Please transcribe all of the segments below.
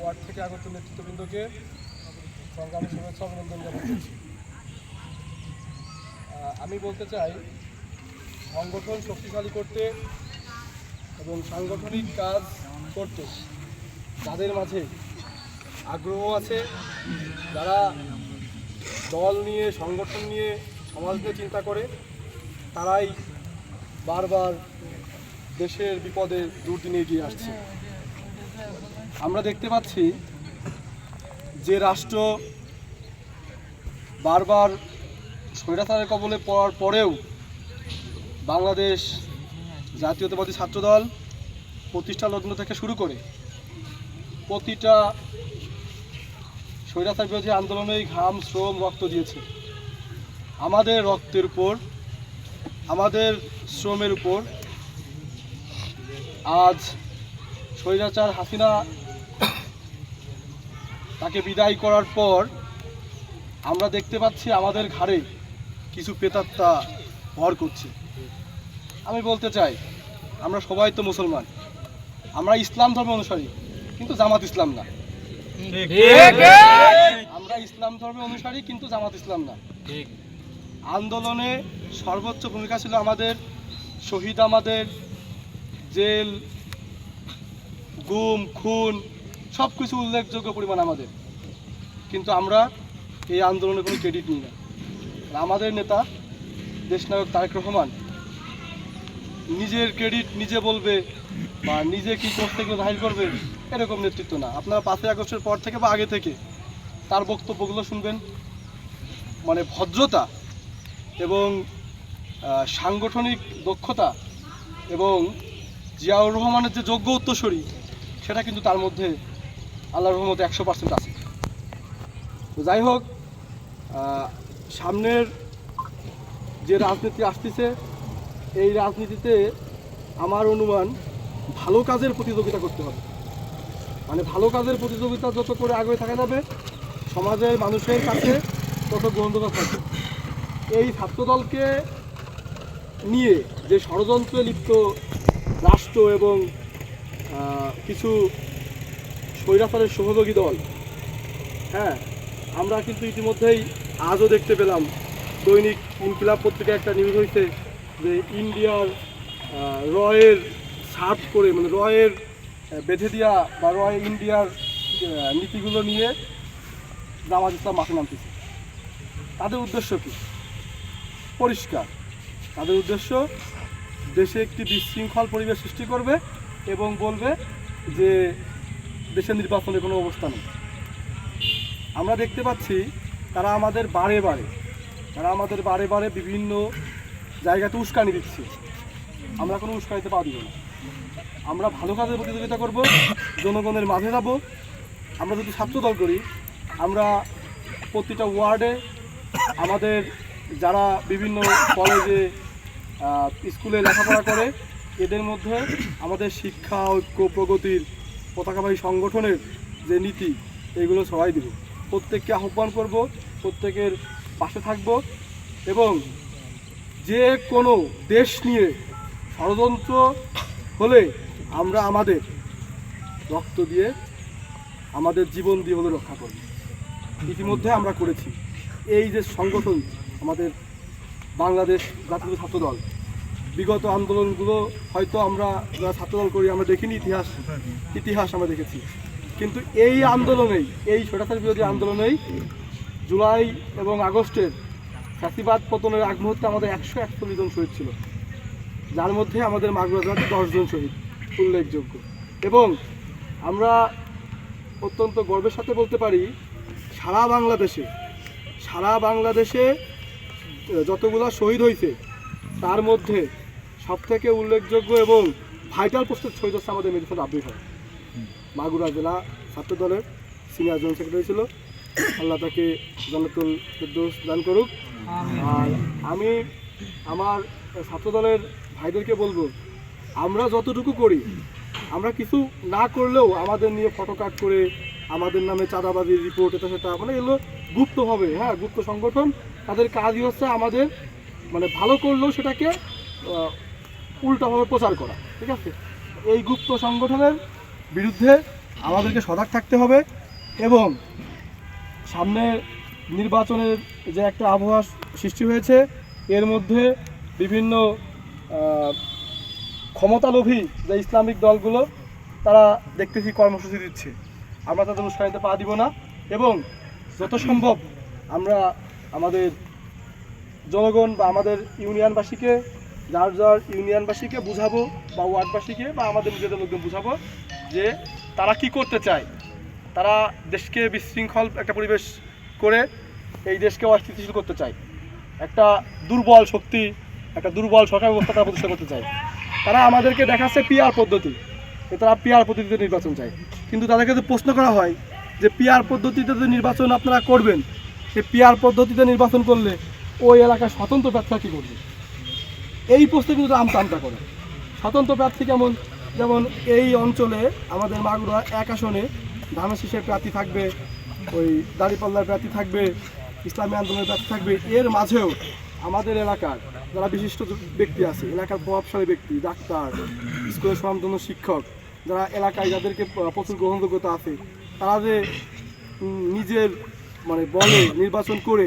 Word থেকে আগত নেতৃত্ববৃন্দকে সংগ্রামী শুভেচ্ছা অভিনন্দন জানাচ্ছি আমি বলতে চাই, সংগঠন শক্তিশালী করতে এবং সাংগঠনিক কাজ করতে যাদের মাঝে আগ্রহ আছে। যারা দল নিয়ে, সংগঠন নিয়ে সমাজ চিন্তা করে, তারাই বারবার দেশের বিপদে দুর্দিনে এগিয়ে আসছে। আমরা দেখতে পাচ্ছি যে রাষ্ট্র বারবার স্বৈরাচারের কবলে পড়ার পরেও বাংলাদেশ জাতীয়তাবাদী ছাত্রদল প্রতিষ্ঠা লগ্ন থেকে শুরু করে প্রতিটা স্বৈরাচার বিরোধী আন্দোলনেই ঘাম, শ্রম, রক্ত দিয়েছে। আমাদের রক্তের উপর, আমাদের শ্রমের উপর আজ স্বৈরাচার হাসিনা তাকে বিদায় করার পর আমরা দেখতে পাচ্ছি আমাদের ঘাড়ে কিছু প্রেতাত্মা ভর করছে। আমি বলতে চাই, আমরা সবাই তো মুসলমান। আমরা ইসলাম ধর্ম অনুসারী, কিন্তু জামাত ইসলাম না। আমরা ইসলাম ধর্মে অনুসারী, কিন্তু জামাত ইসলাম না। আন্দোলনে সর্বোচ্চ ভূমিকা ছিল আমাদের শহীদ আমাদের জেল, গুম, খুন সব কিছু উল্লেখযোগ্য পরিমাণ আমাদের। কিন্তু আমরা এই আন্দোলনে কোনো ক্রেডিট নিই না। আমাদের নেতা দেশনায়ক তারেক রহমান নিজের ক্রেডিট নিজে বলবে বা নিজে কি করতে গেলে জাহির করবে, এরকম নেতৃত্ব না। আপনারা পাঁচই আগস্টের পর থেকে বা আগে থেকে তার বক্তব্যগুলো শুনবেন। মানে ভদ্রতা এবং সাংগঠনিক দক্ষতা এবং জিয়াউর রহমানের যে যোগ্য উত্তরসূরি, সেটা কিন্তু তার মধ্যে আল্লাহর রহমতে একশো পার্সেন্ট আছে। তো যাই হোক সামনের যে রাজনীতি আসতেছে, এই রাজনীতিতে আমার অনুমান ভালো কাজের প্রতিযোগিতা করতে হবে। মানে ভালো কাজের প্রতিযোগিতা যত করে আগে থাকা যাবে, সমাজের মানুষের কাছে তত গ্রহণযোগ্য থাকবে। এই ছাত্রদলকে নিয়ে যে ষড়যন্ত্রে লিপ্ত রাষ্ট্র এবং কিছু স্বৈরাচারের সহযোগী দল। হ্যাঁ আমরা কিন্তু ইতিমধ্যেই আজও দেখতে পেলাম দৈনিক ইনকিলাব পত্রিকায় একটা নিউজ হয়েছে যে ইন্ডিয়ার রয়ের সার্ভ করে মানে রয়ের বেঁধে দেওয়া বা রয় ইন্ডিয়ার নীতিগুলো নিয়ে জামাত ইসলাম মাঠে নামতেছে। তাদের উদ্দেশ্য কী? পরিষ্কার। তাদের উদ্দেশ্য দেশে একটি বিশৃঙ্খল পরিবেশ সৃষ্টি করবে এবং বলবে যে দেশের নির্বাচনের কোনো অবস্থা নেই। আমরা দেখতে পাচ্ছি তারা আমাদের বারে বারে, তারা আমাদের বারে বারে বিভিন্ন জায়গাতে উস্কানি দিচ্ছে। আমরা কোনো উস্কানিতে পা দিব না। আমরা ভালো কাজের প্রতিযোগিতা করব, জনগণের মাঝে যাব। আমরা যদি ছাত্র দল করি, আমরা প্রতিটা ওয়ার্ডে আমাদের যারা বিভিন্ন কলেজে স্কুলে লেখাপড়া করে, এদের মধ্যে আমাদের শিক্ষা, ঐক্য, প্রগতির পতাকাবাহী সংগঠনের যে নীতি এগুলো সবাই দিব। প্রত্যেককে আহ্বান করব, প্রত্যেকের পাশে থাকব এবং যে কোনো দেশ নিয়ে ষড়যন্ত্র হলে আমরা আমাদের রক্ত দিয়ে আমাদের জীবন দিয়ে হলে রক্ষা করব। ইতিমধ্যে আমরা করেছি। এই যে সংগঠন, আমাদের বাংলাদেশ জাতীয় ছাত্রদল বিগত আন্দোলনগুলো হয়তো আমরা যারা ছাত্রদল করি, আমরা দেখিনি ইতিহাস ইতিহাস আমরা দেখেছি। কিন্তু এই আন্দোলনেই, এই স্বৈরাচার বিরোধী আন্দোলনেই জুলাই এবং আগস্টের ফ্যাসিবাদ পতনের আগ মুহূর্তে আমাদের একশো একচল্লিশ জন শহীদ ছিল। যার মধ্যে আমাদের মাগুরাজার দশজন শহীদ, উল্লেখযোগ্য। এবং আমরা অত্যন্ত গর্বের সাথে বলতে পারি, সারা বাংলাদেশে সারা বাংলাদেশে যতগুলো শহীদ হয়েছে তার মধ্যে সবথেকে উল্লেখযোগ্য এবং ভাইটাল পোস্টের শহীদ হচ্ছে আমাদের মেডিসিন আব্দুল ভাই মাগুরা জেলা ছাত্র দলের সিনিয়র জয়েন্ট সেক্রেটারি ছিল। আল্লাহ তাকে জনতুল ফেরদৌস দান করুক। আর আমি আমার ছাত্র দলের ভাইদেরকে বলব, আমরা যতটুকু করি, আমরা কিছু না করলেও আমাদের নিয়ে ফটো কাট করে আমাদের নামে চাঁদাবাজির রিপোর্ট এটা সেটা মানে এগুলো গুপ্তভাবে হ্যাঁ গুপ্ত সংগঠন, তাদের কাজই হচ্ছে আমাদের মানে ভালো করলেও সেটাকে উল্টাভাবে প্রচার করা, ঠিক আছে? এই গুপ্ত সংগঠনের বিরুদ্ধে আমাদেরকে সজাগ থাকতে হবে এবং সামনে নির্বাচনের যে একটা আবহাওয়া সৃষ্টি হয়েছে, এর মধ্যে বিভিন্ন ক্ষমতালোভী যে ইসলামিক দলগুলো, তারা দেখতেছি কর্মসূচি দিচ্ছে। আমরা তাদের উৎসাহিত পা দিব না এবং যত সম্ভব আমরা আমাদের জনগণ বা আমাদের ইউনিয়নবাসীকে যার যার ইউনিয়নবাসীকে বুঝাবো বা ওয়ার্ডবাসীকে বা আমাদের নিজেদের লোকজন বুঝাবো যে তারা কি করতে চায়। তারা দেশকে বিশৃঙ্খল একটা পরিবেশ করে এই দেশকে অস্থিতিশীল করতে চায়। একটা দুর্বল শক্তি, একটা দুর্বল সরকার ব্যবস্থা তারা প্রতিষ্ঠা করতে চায়। তারা আমাদেরকে দেখাচ্ছে পিআর পদ্ধতি তারা পিআর পদ্ধতিতে নির্বাচন চায়। কিন্তু তাদেরকে যদি প্রশ্ন করা হয় যে পিআর পদ্ধতিতে যে নির্বাচন আপনারা করবেন সেই পিআর পদ্ধতিতে নির্বাচন করলে ওই এলাকার স্বতন্ত্র প্রার্থীরা কী করবে? এই প্রশ্নে কিন্তু আমতা আমতা করে। স্বতন্ত্র প্রার্থী কেমন? যেমন এই অঞ্চলে আমাদের মাগুরা এক আসনে ধানের শীষের প্রার্থী থাকবে, ওই দাড়িপাল্লার প্রার্থী থাকবে, ইসলামী আন্দোলনের প্রার্থী থাকবে। এর মাঝেও আমাদের এলাকার যারা বিশিষ্ট ব্যক্তি আছে, এলাকার প্রভাবশালী ব্যক্তি, ডাক্তার, স্কুলের স্বনামধন্য শিক্ষক, যারা এলাকায় যাদেরকে প্রচুর গ্রহণযোগ্যতা আছে, তারা যে নিজের মানে বলে নির্বাচন করে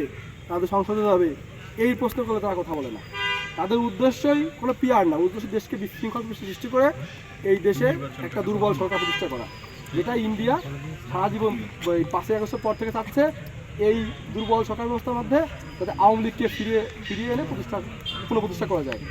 তাদের সংসদে যাবে এই প্রশ্ন করে তারা কথা বলে না। তাদের উদ্দেশ্যই কোনো পিয়ার না, উদ্দেশ্য দেশকে বিশৃঙ্খল সৃষ্টি করে এই দেশে একটা দুর্বল সরকার প্রতিষ্ঠা করা। যেটা ইন্ডিয়া সারা জীবন, ওই পাঁচই আগস্টের পর থেকে থাকছে এই দুর্বল সরকার ব্যবস্থার মধ্যে যাতে আওয়ামী লীগকে ফিরিয়ে ফিরিয়ে এনে প্রতিষ্ঠা, পুনঃপ্রতিষ্ঠা করা যায়।